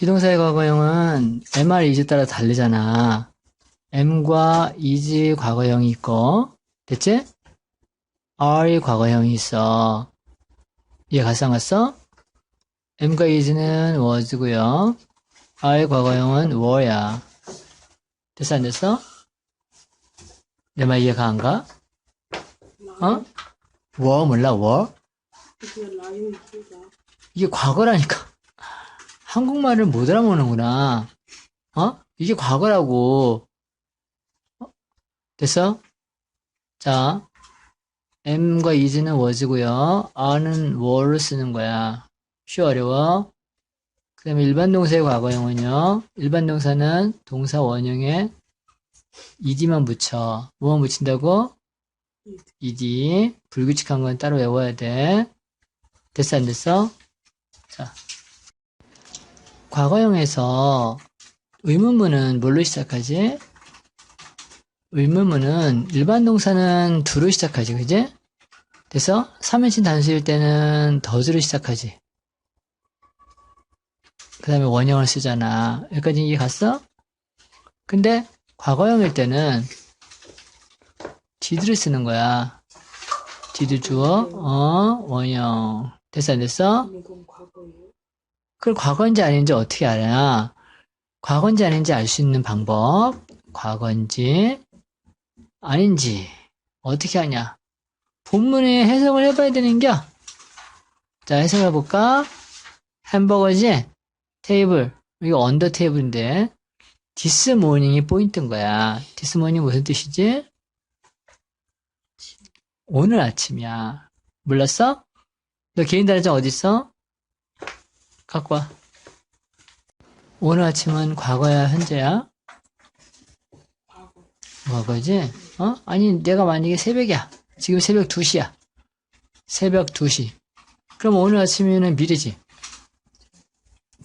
비동사의 과거형은 MR, is 따라 다르잖아. M과 is 과거형이 있고, 됐지? R이 과거형이 있어. 이해 안 갔어? M과 is는 was고요. R의 과거형은 were야. 됐어, 안 됐어? 내 말 이해가 안 가? 어? were 몰라, were? 그 라임이 풀다. 이게 과거라니까. 한국말을 못 알아먹는구나. 어? 이게 과거라고. 어? 됐어? 자, M과 is는 was고요. R는 were를 쓰는 거야. 쉬워 어려워? 그 다음에 일반 동사의 과거형은요. 일반 동사는 동사 원형에 ed만 붙여. 뭐만 붙인다고? ed. 불규칙한 건 따로 외워야 돼. 됐어 안 됐어? 자, 과거형에서 의문문은 뭘로 시작하지? 의문문은 일반 동사는 두로 시작하지, 그지? 됐어? 3인칭 단수일 때는 더즈로 시작하지. 그 다음에 원형을 쓰잖아. 여기까지 이해 갔어? 근데 과거형일 때는 did를 쓰는 거야. did 주어, 어, 원형. 됐어, 안 됐어? 그걸 과거인지 아닌지 어떻게 알아? 과거인지 아닌지 알 수 있는 방법. 과거인지 아닌지 어떻게 하냐? 본문에 해석을 해봐야 되는겨. 자, 해석해 볼까? 햄버거지? 테이블. 이거 언더 테이블인데 디스 모닝이 포인트인 거야. 디스 모닝 무슨 뜻이지? 오늘 아침이야. 몰랐어? 너 개인 단어장 어딨어? 갖고 와. 오늘 아침은 과거야, 현재야? 과거. 과거지? 어? 아니, 내가 만약에 새벽이야. 지금 새벽 2시야. 새벽 2시. 그럼 오늘 아침이면 미래지.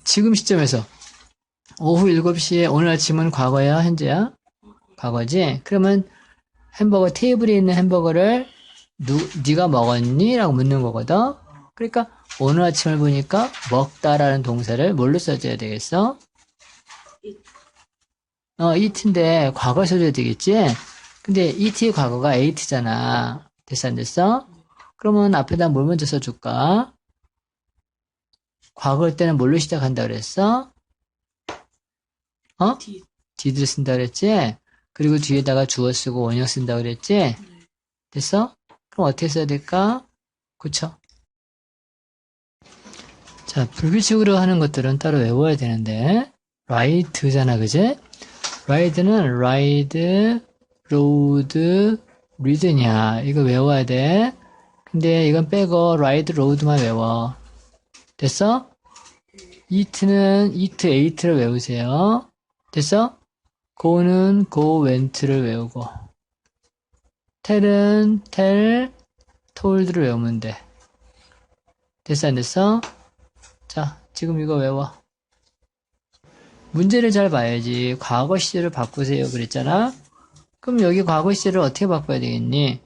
지금 시점에서. 오후 7시에 오늘 아침은 과거야, 현재야? 과거지? 그러면 햄버거, 테이블에 있는 햄버거를 누, 네가 먹었니? 라고 묻는 거거든? 그러니까 오늘 아침을 보니까 먹다라는 동사를 뭘로 써줘야 되겠어? 어, eat인데 과거에 써줘야 되겠지? 근데 et의 과거가 ate잖아. 됐어, 안 됐어? 그러면 앞에다 뭘 먼저 써줄까? 과거일 때는 뭘로 시작한다 그랬어? 어? D. did를 쓴다 그랬지? 그리고 뒤에다가 주어 쓰고 원형 쓴다 그랬지? 네. 됐어? 그럼 어떻게 써야 될까? 그쵸? 자, 불규칙으로 하는 것들은 따로 외워야 되는데, ride잖아, 그지? ride는 ride, road, read냐. 이거 외워야 돼. 근데 이건 빼고 ride, road만 외워. 됐어? eat는 eat, ate를 외우세요. 됐어? go는 go, went를 외우고. tell은 tell, told를 외우면 돼. 됐어, 안 됐어? 자, 지금 이거 외워. 문제를 잘 봐야지. 과거 시제를 바꾸세요. 그랬잖아? 그럼 여기 과거 시제를 어떻게 바꿔야 되겠니?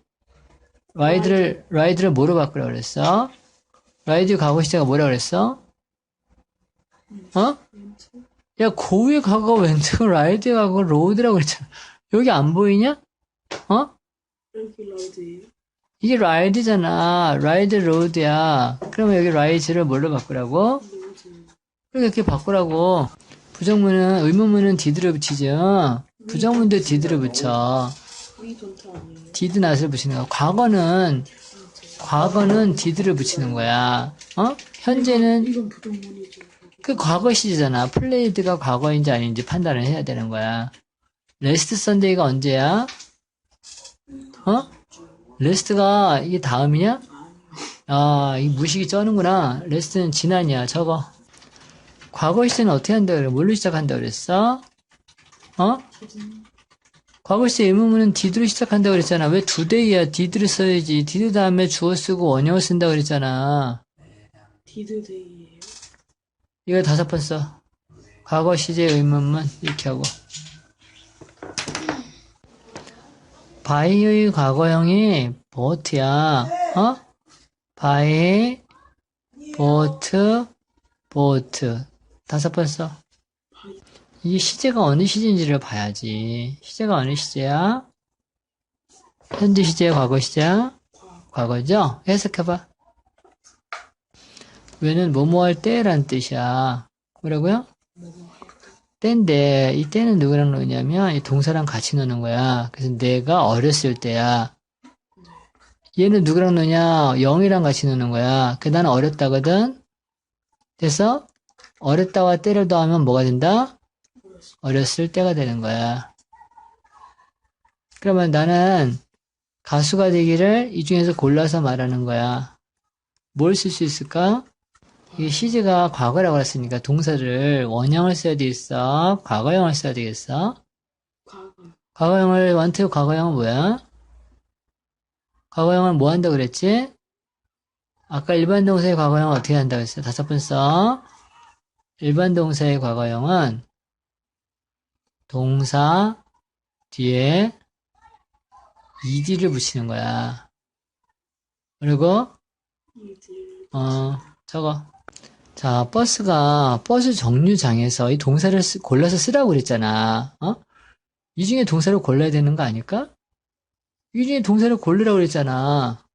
라이드를, 라이드를 뭐로 바꾸라 그랬어? 라이드 과거 시제가 뭐라 그랬어? 어? 야, 고의 과거가 왼쪽, 라이드의 과거가 로드라고 그랬잖아. 여기 안 보이냐? 어? 여기 라우드예요? 이게 라이드잖아. 라이드 로드야. 그러면 여기 라이즈를 뭘로 바꾸라고? 이렇게 바꾸라고. 부정문은, 의문문은 did를 붙이죠. 부정문도 did를 붙여. did not을 붙이는 거야. 과거는, 과거는 did를 붙이는 거야. 어? 현재는. 그 과거 시제잖아. 플레이드가 과거인지 아닌지 판단을 해야 되는 거야. 레스트 선데이가 언제야? 어? 레스트가 이게 다음이냐? 아, 이 무식이 쩌는구나. 레스트는 지난이야. 적어. 과거 시제는 어떻게 한다 그래? 뭘로 시작한다 그랬어? 어? 과거 시제 의문문은 did로 시작한다 그랬잖아. 왜두 대이야? did를 써야지. did 다음에 주어 쓰고 원형을 쓴다 그랬잖아. 디드 데이예요? 이거 다섯 번 써. 과거 시제 의문문 이렇게 하고. 바이의 과거형이 보트야. 어? 바이, 보트, 보트. 다섯 번 써. 이게 시제가 어느 시제인지를 봐야지. 시제가 어느 시제야? 현재 시제, 과거 시제야? 과거. 과거죠? 해석해봐. 왜는 뭐뭐 할 때란 뜻이야. 뭐라고요? 때인데, 이 때는 누구랑 노냐면, 이 동사랑 같이 노는 거야. 그래서 내가 어렸을 때야. 얘는 누구랑 노냐? 영이랑 같이 노는 거야. 그 나는 어렸다거든? 그래서, 어렸다와 때를 더하면 뭐가 된다? 어렸을 때가 되는 거야. 그러면 나는 가수가 되기를 이 중에서 골라서 말하는 거야. 뭘 쓸 수 있을까? 이게 시제가 과거라고 했으니까 동사를 원형을 써야 되겠어? 과거형을 써야 되겠어? 과거. 과거형을, 원투 과거형은 뭐야? 과거형은 뭐 한다고 그랬지? 아까 일반 동사의 과거형은 어떻게 한다고 했어? 다섯 번 써. 일반 동사의 과거형은 동사 뒤에 ed를 붙이는 거야. 그리고. 어 저거 자 버스가 버스 정류장에서 이 동사를 쓰- 골라서 쓰라고 그랬잖아. 어? 이 중에 동사를 골라야 되는 거 아닐까? 이 중에 동사를 고르라고 그랬잖아.